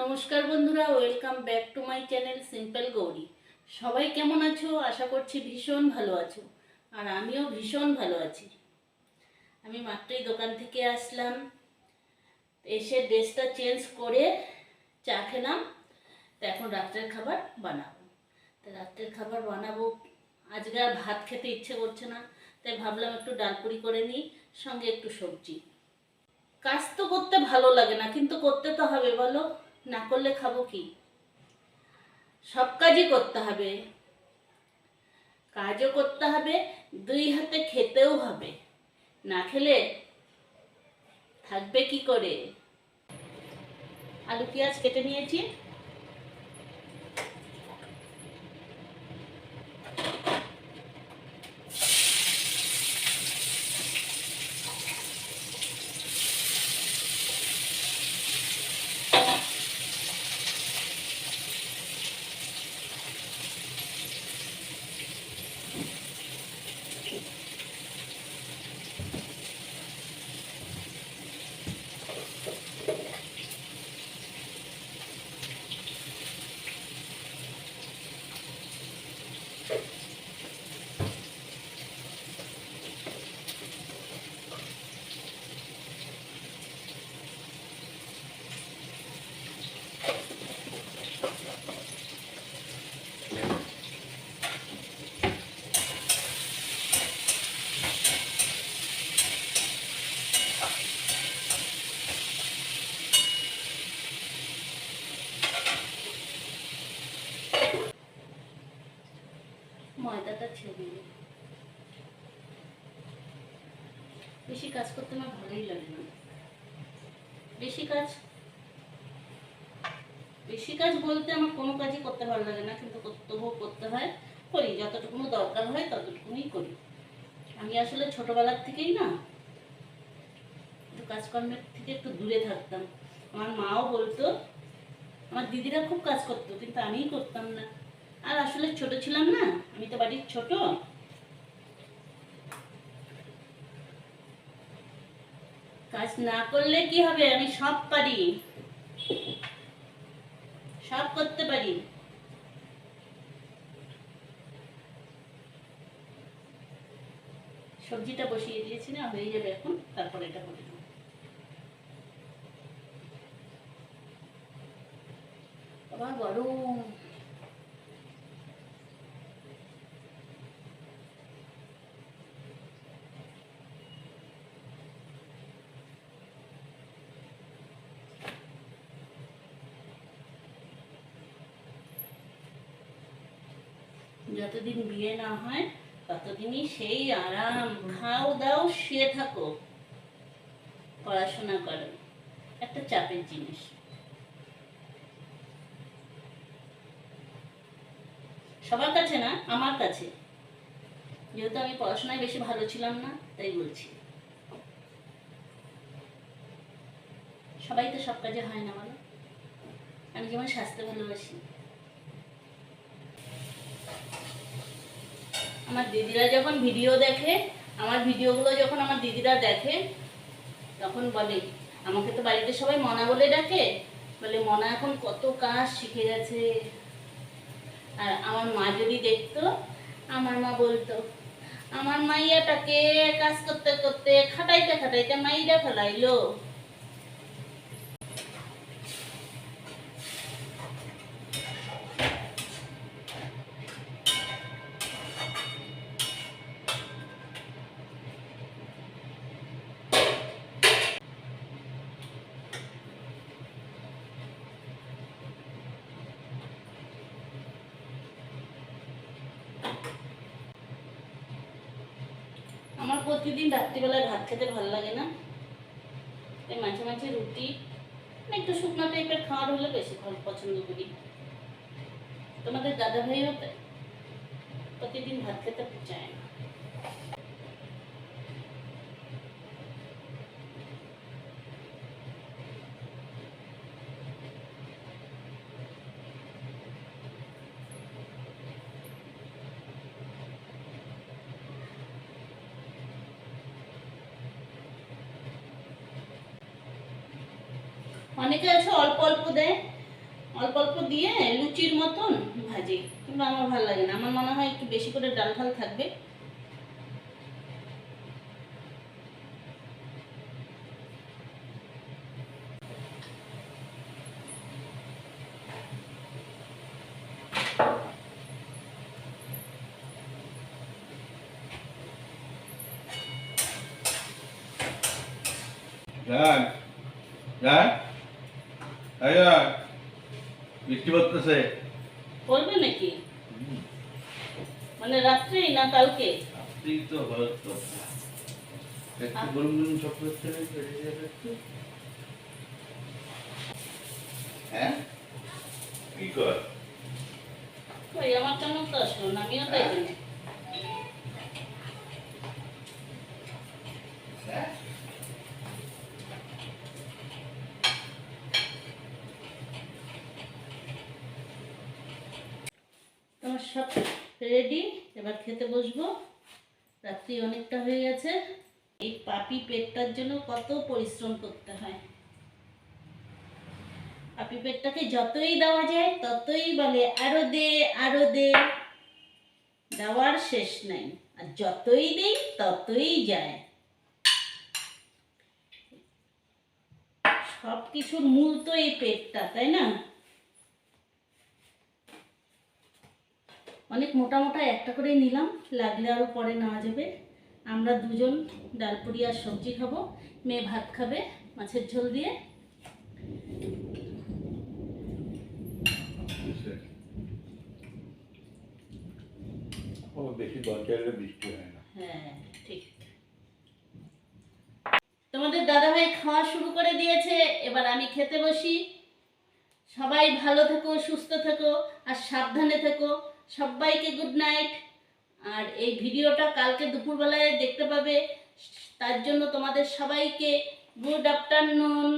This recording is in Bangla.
নমস্কার বন্ধুরা welcome back to my channel simple Gauri সবাই কেমন আছো? আশা করছি ভীষণ ভালো আছো। আর আমিও ভীষণ ভালো আছি। আমি মাত্রই দোকান থেকে আসলাম। এসে ড্রেসটা চেঞ্জ করে চা খেলাম। তো এখন রাত্রের খাবার বানাবো। তো রাত্রের খাবার বানাবো। আজকে আর ভাত খেতে ইচ্ছে করছে না। তাই ভাবলাম একটু ডালপুরি করে নিই, সঙ্গে একটু সবজি। কাজ তো করতে ভালো লাগে না, কিন্তু করতে তো হবে, বলো। না করলে খাব কি? সব কাজই করতে হবে। কাজও করতে হবে, দুই হাতে খেতেও হবে। না খেলে থাকবে কি করে? আলু পেঁয়াজ কেটে নিয়েছি। ময়দাটা ছেড়ে দিই। বেশি কাজ করতে আমার ভালোই লাগে না। বেশি কাজ বেশি কাজ বলতে আমার কোনো কাজই করতে ভালো লাগে না, কিন্তু তবুও করতে হয়, করি। যতটুকুনো দরকার হয় ততটুকুনি করি। আমি আসলে ছোটবেলার থেকেই না একটু কাজকর্মের থেকে একটু দূরে থাকতাম। আমার মাও বলতো, আমার দিদিরা খুব কাজ করতো, কিন্তু আমিই করতাম না। আর আসলে ছোট ছিলাম না, আমি তো বাড়ির ছোট। কাজ না করলে কি হবে? আমি সব পারি। সব করতে পারি। সবজিটা বসিয়ে দিয়েছি না, হয়ে যাবে এখন, তারপর এটা করে দেবো বাবা, গরম। যতদিন বিয়ে না হয়, ততদিনই সেই আরাম। খাও, দাও, শুয়ে থাকো। পড়াশোনা করো। একটা চাপের জিনিস। সবার কাছে না, আমার কাছে। যেহেতু আমি পড়াশোনায় বেশি ভালো ছিলাম না, তাই বলছি। সবাই তো সব কাজে হয় না বলো? আমি যেমন স্বাস্থ্য ভালোবাসি। আমার দিদিরা যখন ভিডিও দেখে, আমার ভিডিওগুলো যখন আমার দিদিরা দেখে, তখন বলে, আমাকে তো বাড়িতে সবাই মনা বলে ডাকে। বলে, মনা এখন কত কাজ শিখে গেছে। আর আমার মা যদি দেখতো, আমার মা বলতো, আমার মাইয়াটাকে কাজ করতে করতে খাটাইতে খাটাইতে মাইরা ফেলাইলো। আমার প্রতিদিন রাত্রিবেলায় ভাত খেতে ভালো লাগে না। তাই মাঝে মাঝে রুটি মানে একটু শুকনো টাইপের খাওয়ার হলে বেশি ভালো পছন্দ করি। তোমাদের দাদা ভাইও। প্রতিদিন ভাত খেতে চায় না। অনেকে আছে অল্প অল্প দেয়। অল্প অল্প দিয়ে লুচির মতন ভাজি। কিন্তু আমার ভালো লাগে না। আমার মনে হয় একটু বেশি করে ডাল ফাল থাকবে। যান যান এই বৃষ্টি পড়তেছে করবে নাকি মানে রাত্রেই না কালকে আপনি তো হয়তো একটু গরম গরম চকলেট খেলে বেড়ে যাবে একটু হ্যাঁ কি কর আমার জন্য তো আসলো না আমিও তো সব রেডি এবার খেতে বসবো। রাত্রি অনেকটা হয়ে গেছে। এই পাপি পেটটার জন্য কত পরিশ্রম করতে হয়। পাপি পেটটাকে যতই দেওয়া যায়, ততই বলে, আরও দে আরও দে। দেওয়ার শেষ নাই। আর যতই দেই, ততই যায়। সব কিছুর মূল তো এই পেটটা, তাই না? অনেক মোটা মোটা একটা করেই নিলাম। লাগলে আরও পরে নেওয়া যাবে। আমরা দুজন ডালপুরি আর সবজি খাব। মেয়ে ভাত খাবে মাছের ঝোল দিয়ে। হয় তোমাদের দাদাভাই খাওয়া শুরু করে দিয়েছে। এবার আমি খেতে বসি। সবাই ভালো থেকো সুস্থ থেকো আর সাবধানে থেকো। সবাইকে গুড নাইট আর এই ভিডিওটা কালকে দুপুরবেলায় দেখতে পাবে। তার জন্য তোমাদের সবাইকে গুড আফটারনুন